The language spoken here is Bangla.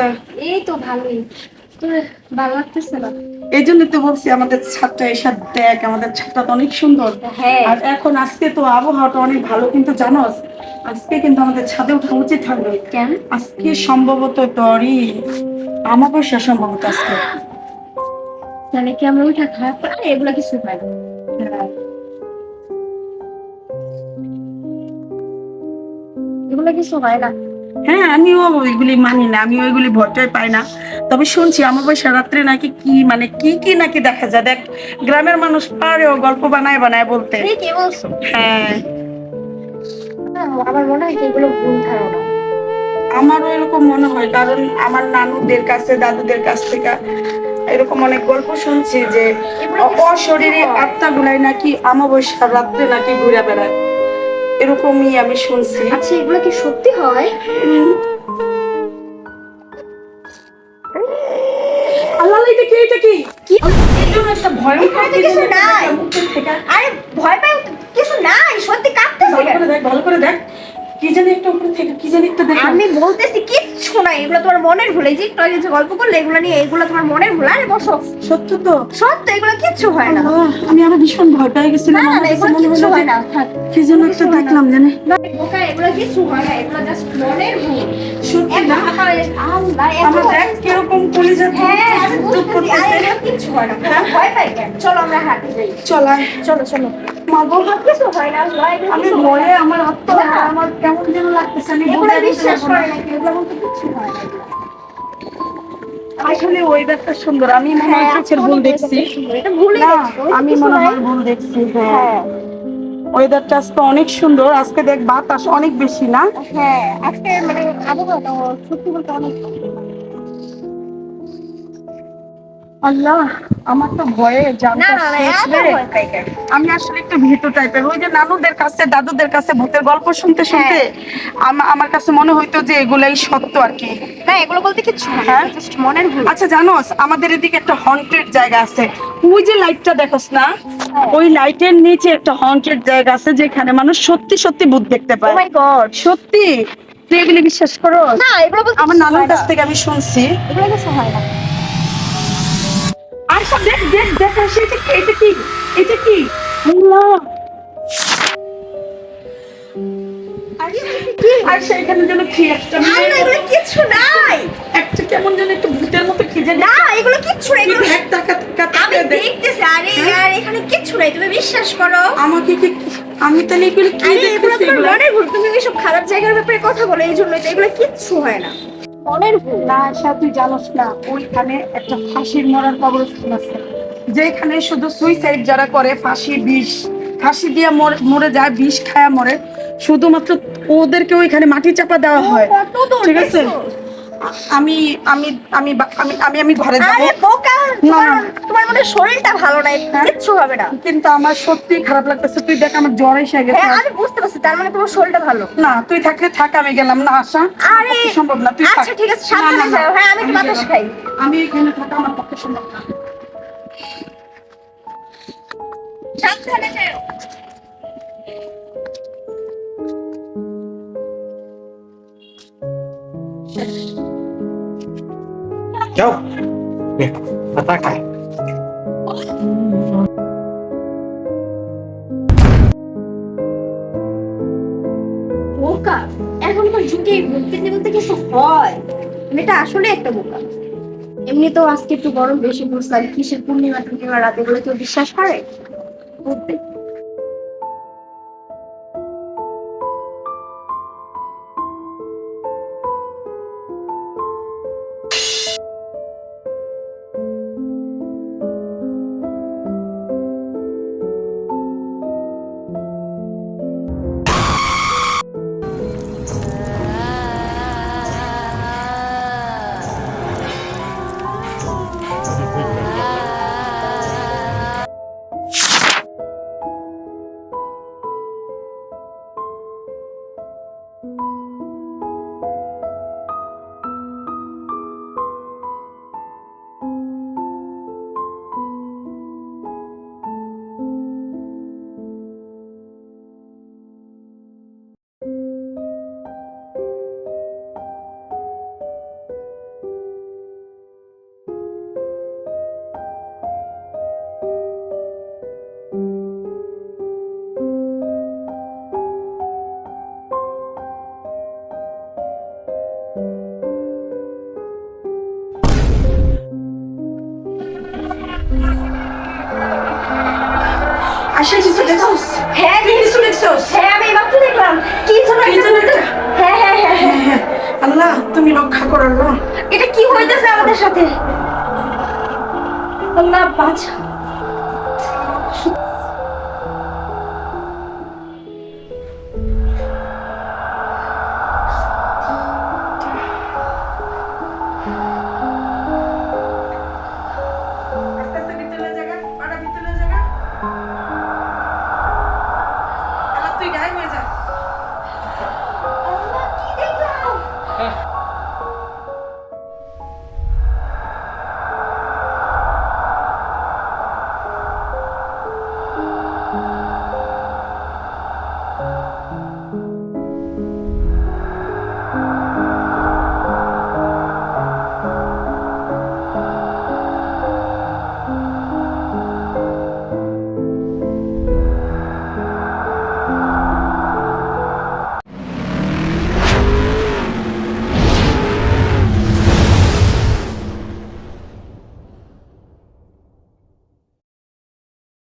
অবস্থা এই তো ভালোই। তোর ভালো লাগতেছে না? এই জন্য তো বলছি আমাদের ছাদটা এসব দেখ আমাদের ছাদটা তো অনেক সুন্দর। হ্যাঁ। আর এখন আজকে তো আবহাওয়াটা অনেক ভালো কিন্তু জানোস আজকে কিন্তু আমাদের ছাদে ওঠা উচিত হবে কেন? আজকে সম্ভবত তোরই আমাবস্যা সম্ভবত আজকে। জানে কি আমরা ওইটা খারাপ আরে এগুলা কিছু হয় হ্যাঁ। এগুলা কিছু হয় না। হ্যাঁ আমিও ওইগুলি মানি না আমি ওইগুলি ভয়টাই পাই না। তবে শুনছি আমাবস্যা রাত্রে নাকি কি মানে কি কি নাকি দেখা যায়। দেখ গ্রামের মানুষ পারেও গল্প বানায় বানায় বলতে। ঠিকই বলছো। হ্যাঁ। আমার মনে হয় এগুলো ভুল ধারণা। আমারও এরকম মনে হয় কারণ আমার নানুদের কাছে দাদুদের কাছ থেকে এরকম অনেক গল্প শুনছি যে অশরীরে অশরীরী আত্মাগুলাই নাকি আমাবস্যা রাত্রে নাকি ঘুরে বেড়ায়। এরকমই আমি শুনছি। আচ্ছা এগুলো কি সত্যি হয়? আল্লাহ এটা কি এটা কি? কি? একটা ভয়ঙ্কর কিছু নাই। আরে ভয় পাই কিছু নাই সত্যি কাঁপতেছে ভালো করে দেখ ভালো করে দেখ। কি জানি একটা উপরে থেকে কি জানি একটা দেখ আমি বলতেছি কিচ্ছু নাই এগুলো তোমার মনের ভুল। এই যে একটু আগে যে গল্প করলে এগুলো নিয়ে এগুলো তোমার মনের ভুল। আরে বসো। সত্য তো? সত্য এগুলো কিচ্ছু হয় না। আমি ভীষণ ভয় পেয়ে গেছিলাম না না আমার না, কাছে মনে হলো হয় যে না। কি যেন একটা কিছু হয় না। দেখলাম জানি। না, বোকা, এগুলো কিচ্ছু হয় না এগুলো জাস্ট মনের ভুল। সত্যি না? আমার দেখ কীরকম কলিজা হ্যাঁ ধুক বুঝতেছি করতেছে। কিচ্ছু হয় না। ভয় পাই কেন? চলো আমরা হাঁটতে যাই। চলো চলো কিছু হয় না আল্লাহ আমি ভয়ে আমার আত্মা আমার কেমন যেন লাগতেছে আমি বিশ্বাস করে নাকি? এগুলো কিচ্ছু হয় না। আসলে ওয়েদারটা সুন্দর। আমি মনে হয় হ্যাঁ, চোখের ভুল দেখছি। না আমি মনে। হয় ভুল দেখছি হ্যাঁ হ্যাঁ। ওয়েদারটা আজকে অনেক সুন্দর। আজকে দেখ বাতাস অনেক বেশি না? হ্যাঁ আজকে মানে আবহাওয়াটা সত্যি বলতে অনেক আল্লাহ আমার তো ভয়ে? আমি আসলে একটু ভীতু টাইপের ওই যে নানুদের কাছে দাদুদের কাছে ভূতের গল্প শুনতে শুনতে আমার কাছে মনে হইতো যে এগুলাই সত্য আর কি। না এগুলো বলতে কিচ্ছু হয় হ্যাঁ? মনের আচ্ছা জানোস আমাদের এদিকে একটা হন্টেড জায়গা আছে। ওই যে লাইটটা দেখোস না? ওই লাইটের নিচে একটা হন্টেড জায়গা আছে যেখানে মানুষ সত্যি সত্যি ভূত দেখতে পায়। সত্যি? তুই এগুলি বিশ্বাস করো না এগুলো আমার কিছু নানুর কাছ থেকে আমি শুনছি। এগুলো কিছু হয় না। আর সব দেখ দেখ দেখ সেটা কি এটা কি এটা কি? আল্লাহ আর সেইখানে যেন কি একটা না, এগুলো নাই। কেমন যেন একটু ভূতের মতো জানি। না এগুলো কিচ্ছু তুই এগুলো দেখ টাকা টাকা আমি দেখতেছি আরে হ্যাঁ? এখানে কিচ্ছু নাই তুমি বিশ্বাস করো। আমাকে কি আমি তাহলে এগুলো কি এগুলো দেখতেছি এগুলো? মনের ভুল তুমি এসব খারাপ জায়গার ব্যাপারে কথা বলো? এই জন্যই তো এগুলো কিচ্ছু হয় না। মনের ভুল না আশা তুই জানোস না ওইখানে একটা ফাঁসির মরার কবরস্থান আছে। যেখানে শুধু সুইসাইড যারা করে ফাঁসি বিষ ফাঁসি দিয়ে মরে যায় বিষ খায়া মরে শুধুমাত্র ওদেরকে ওইখানে মাটি চাপা দেওয়া হয়। ঠিক আছে? আমি আমি আমি আমি আমি আমি ঘরে যাব। আরে বোকা না। তোমার মনে শরীরটা ভালো নাই? হ্যাঁ? কিচ্ছু হবে না। কিন্তু আমার সত্যি খারাপ লাগতেছে। তুই দেখ আমার জ্বর এসে গেছে। হ্যাঁ আমি বুঝতে পারছি তার মানে তোমার শরীরটা ভালো। না তুই থাকলে থাক আমি গেলাম। না আশা আরে সম্ভব না। তুই আচ্ছা ঠিক আছে না, না, সাবধানে যাও। হ্যাঁ আমি একটু বাতাস খাই। আমি এখানে থাকা আমার পক্ষে সম্ভব না। সাবধানে যাও। যাও কথা খায় বোকা এখনকার যুগে বলতে বলতে কিছু হয়। মেয়েটা আসলে একটা বোকা। এমনি তো আজকে একটু গরম বেশি পড়ছে, আর কিসের পূর্ণিমা পূর্ণিমা রাতে এগুলো কেউ বিশ্বাস করে? বলতে দেখছস হ্যাঁ তুই কিছু দেখছস হ্যাঁ আমি এইমাত্র দেখলাম। কি কি হ্যাঁ হ্যাঁ হ্যাঁ হ্যাঁ। হ্যাঁ হ্যাঁ। আল্লাহ তুমি রক্ষা করো আল্লাহ। এটা কি হইতেছে আমাদের সাথে? আল্লাহ বাঁচা